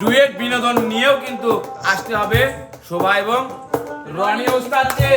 Duet বিনোদন নিয়েও কিন্তু আসতে হবে শোভা এবং রনি ওস্তাদকে।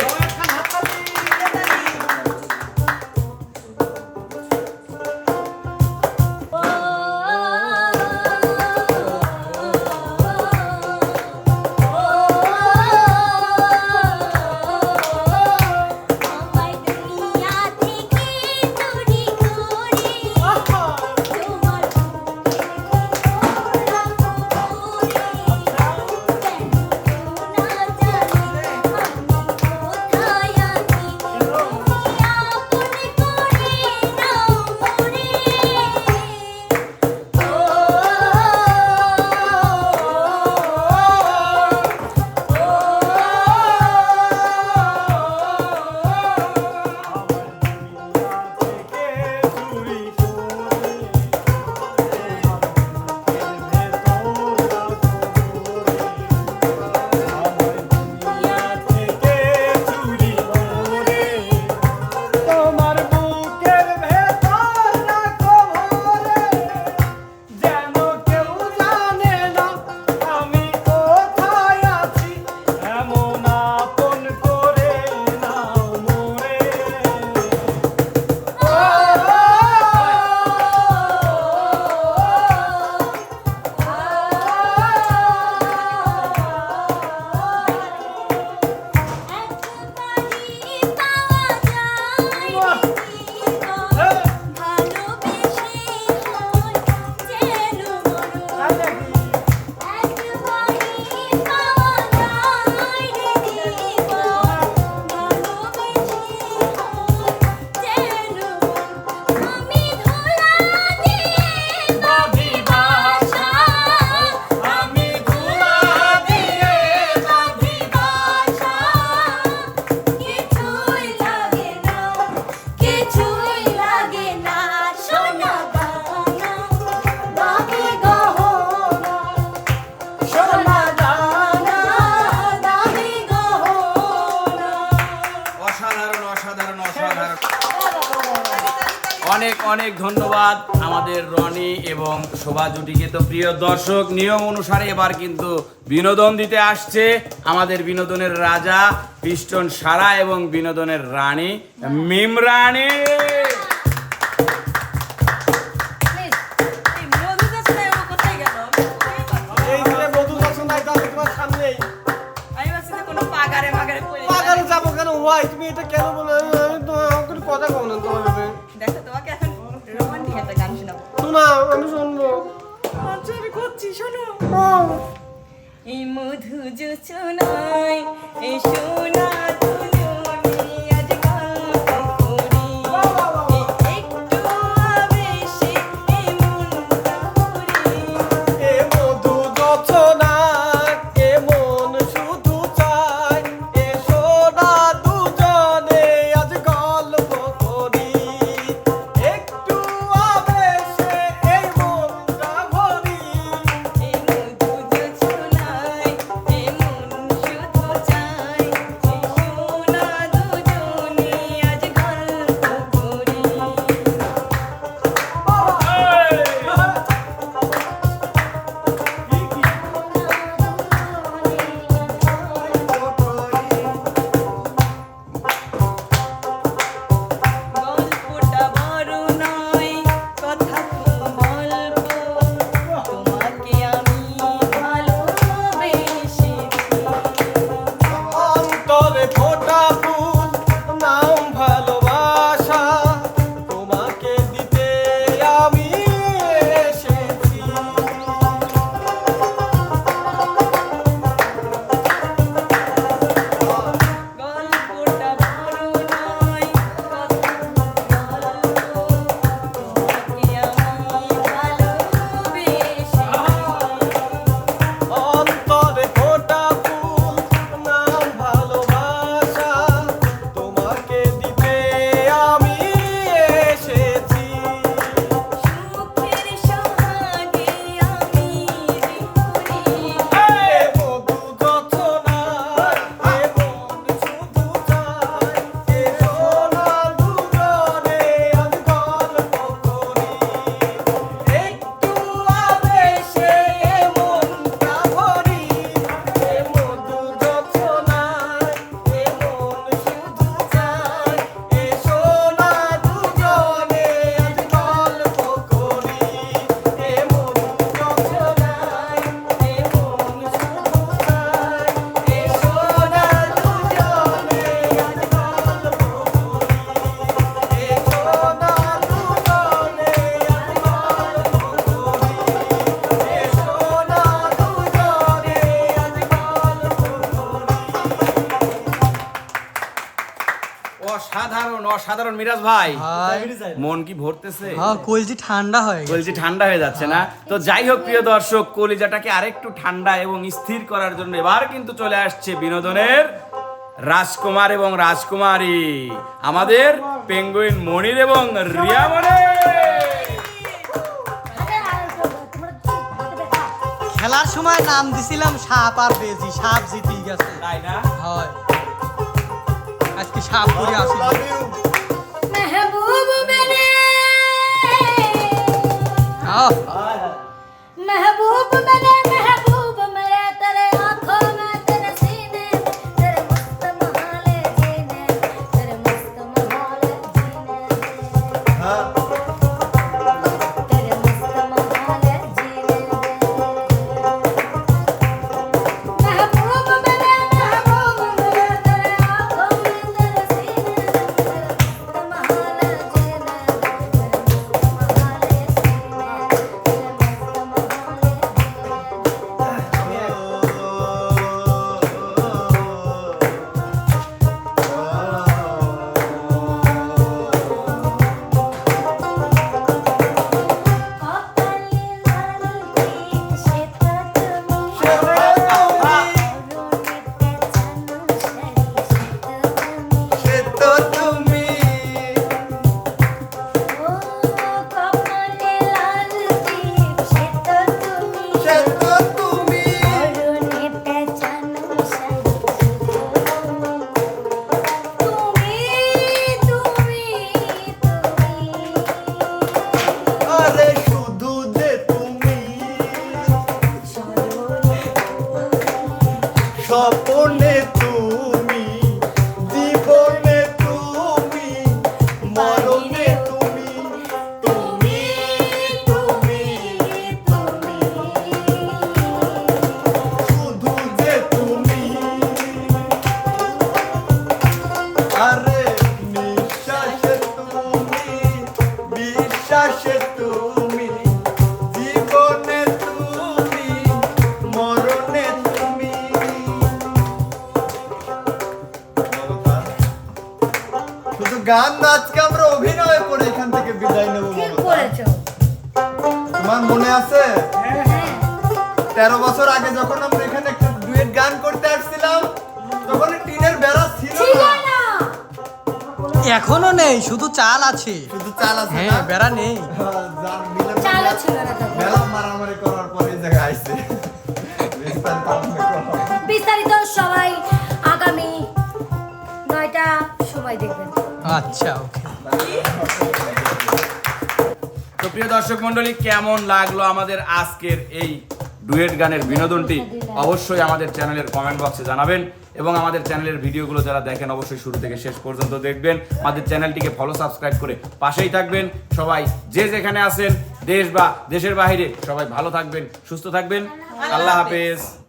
অনেক ধন্যবাদ আমাদের রনি এবং শোভা জুটিকে। তো প্রিয় দর্শক নিয়ম অনুসারে এবার কিন্তু বিনোদন দিতে আসছে আমাদের বিনোদনের রাজা পিস্টন সারা এবং বিনোদনের রানী মিম রানী। তুমি এটা কেন বলে শোনো। হ্যাঁ। এই মধু যোচনায় শোনা তো অসাধারণ মিরাজ ভাই। মন কি ভরতেছে? হ্যাঁ কলজি ঠান্ডা হয়ে বলছি ঠান্ডা হয়ে যাচ্ছে না? তো যাই হোক প্রিয় দর্শক কলিজাটাকে আরেকটু ঠান্ডা এবং স্থির করার জন্য এবার কিন্তু চলে আসছে বিনোদনের রাজকুমার এবং রাজকুমারী। আমাদের পেঙ্গুইন মনির এবং রিয়া মনি খেলার সময় নাম দিছিলাম সাপ আর বেজি। সাপ জিতি গেছে। তাই না? হয়। আজকে সাপ করে আসি। 好。বিশ্বাসে তুমি জীবনে তুমি মরণে তুমি। শুধু গান আজকে আমরা অভিনয় করে এখান থেকে বিদায় নেব তোমার মনে আছে? হ্যাঁ তেরো বছর আগে যখন আমরা এখানে একটা ডুয়েট গান করতে আসছিলাম তখন টিনের বেড়া ছিল না। এখনও নেই শুধু চাল আছে। শুধু চাল আছে হ্যাঁ না? বেড়া নেই। চালও ছিল না তখন মারামারি করার পরে এই জায়গায় আইছে? বিস্তারিত সবাই আগামী নয়টা সময় দেখবেন। আচ্ছা ওকে। তো প্রিয় দর্শক মন্ডলী কেমন লাগল আমাদের আজকের এই ডুয়েট গানের বিনোদনটি? অবশ্যই আমাদের চ্যানেলের কমেন্ট বক্সে জানাবেন। এবং আমাদের চ্যানেলের ভিডিওগুলো যারা দেখেন অবশ্যই শুরু থেকে শেষ পর্যন্ত দেখবেন। আমাদের চ্যানেলটিকে ফলো সাবস্ক্রাইব করে পাশেই থাকবেন। সবাই যে যেখানে আছেন দেশ বা দেশের বাহিরে সবাই ভালো থাকবেন সুস্থ থাকবেন। আল্লাহ হাফেজ।